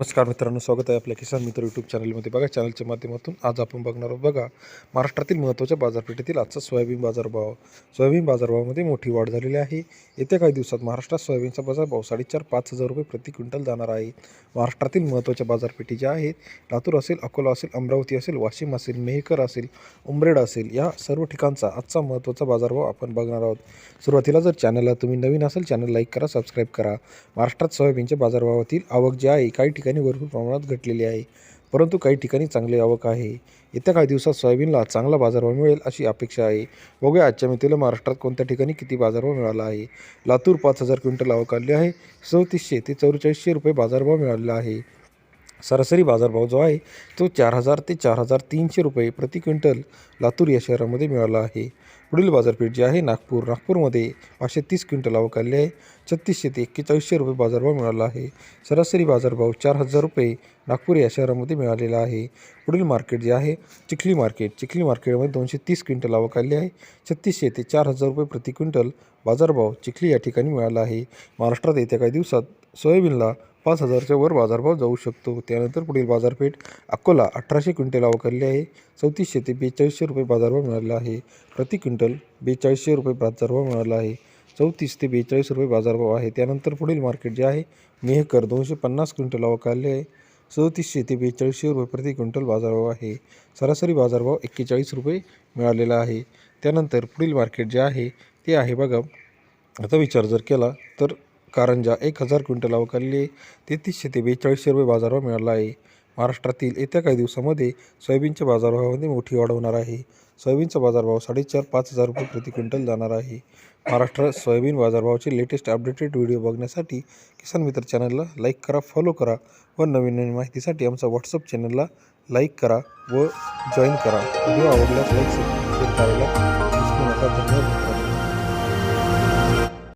नमस्कार मित्रांनो स्वागत आहे आपल्या किसान मित्र यूट्यूब चॅनलमध्ये बघा चॅनलच्या माध्यमातून आज आपण बघणार आहोत बघा महाराष्ट्रातील महत्त्वाच्या बाजारपेठेतील आजचा सोयाबीन बाजारभाव. सोयाबीन बाजारभावामध्ये मोठी वाढ झालेली आहे. येत्या काही दिवसात महाराष्ट्रात सोयाबीनचा बाजारभाव साडेचार पाच हजार रुपये प्रति क्विंटल जाणार आहे. महाराष्ट्रातील महत्त्वाच्या बाजारपेठी ज्या आहेत लातूर असेल अकोला असेल अमरावती असेल वाशिम असेल मेहकर असेल उमरेड असेल या सर्व ठिकाणचा आजचा महत्त्वाचा बाजारभाव आपण बघणार आहोत. सुरुवातीला जर चॅनलला तुम्ही नवीन असेल चॅनल लाईक करा सबस्क्राईब करा. महाराष्ट्रात सोयाबीनच्या बाजारभावातील आवक जी आहे काही ठिकाणी भरपूर प्रमाणात घटलेली आहे. परंतु काही ठिकाणी चांगली आवक आहे. येत्या काही दिवसात सोयाबीनला चांगला बाजारभाव मिळेल अशी अपेक्षा आहे. बघूया आजच्या मितीला महाराष्ट्रात कोणत्या ठिकाणी किती बाजारभाव मिळाला आहे. लातूर पाच हजार क्विंटल आवक आली आहे. चौतीसशे ते चौवेचाळीसशे रुपये बाजारभाव मिळालेला आहे. सरासरी बाजारभाव जो आहे तो चार हजार ते चार हजार तीनशे रुपये प्रति क्विंटल लातूर या शहरामध्ये मिळाला आहे. पुढील बाजारपेठ जी आहे नागपूर. नागपूरमध्ये पाचशे तीस क्विंटल आवक आली आहे. छत्तीसशे ते एक्केचाळीसशे रुपये बाजारभाव मिळाला आहे. सरासरी बाजारभाव चार हजार रुपये नागपूर या शहरामध्ये मिळालेला आहे. पुढील मार्केट जे आहे चिखली मार्केट. चिखली मार्केटमध्ये दोनशे तीस क्विंटल आवक आली आहे. छत्तीसशे ते चार हजार रुपये प्रति क्विंटल बाजारभाव चिखली या ठिकाणी मिळाला आहे. महाराष्ट्रात येत्या काही दिवसात सोयाबीनला पाच हजारच्या वर बाजारभाव जाऊ शकतो. त्यानंतर पुढील बाजारपेठ अकोला अठराशे क्विंटल आवकारली आहे. चौतीसशे ते बेचाळीसशे रुपये बाजारभाव मिळाला आहे. प्रति क्विंटल बेचाळीसशे रुपये बाजारभाव मिळाला आहे. चौतीस ते बेचाळीस रुपये बाजारभाव आहे. त्यानंतर पुढील मार्केट जे आहे मेहकर दोनशे पन्नास क्विंटल अवकारले आहे. चौतीसशे ते बेचाळीसशे रुपये प्रति क्विंटल बाजारभाव आहे. सरासरी बाजारभाव एक्केचाळीस रुपये मिळालेला आहे. त्यानंतर पुढील मार्केट जे आहे ते आहे बघा. आता विचार जर केला तर कारंजा एक हजार क्विंटल अवकाळली तेहतीसशे ते बेचाळीसशे रुपये बाजारभाव मिळाला आहे. महाराष्ट्रातील येत्या काही दिवसामध्ये सोयाबीनच्या बाजारभावामध्ये मोठी वाढ होणार आहे. सोयाबीनचा बाजारभाव साडेचार पाच हजार रुपये प्रति क्विंटल जाणार आहे. महाराष्ट्रात सोयाबीन बाजारभावाचे लेटेस्ट अपडेटेड व्हिडिओ बघण्यासाठी किसान मित्र चॅनलला लाईक करा फॉलो करा व नवीन नवीन माहितीसाठी आमचा व्हॉट्सअप चॅनलला लाईक करा व जॉईन करा. व्हिडिओ आवडल्यास लाईक करायला धन्यवाद.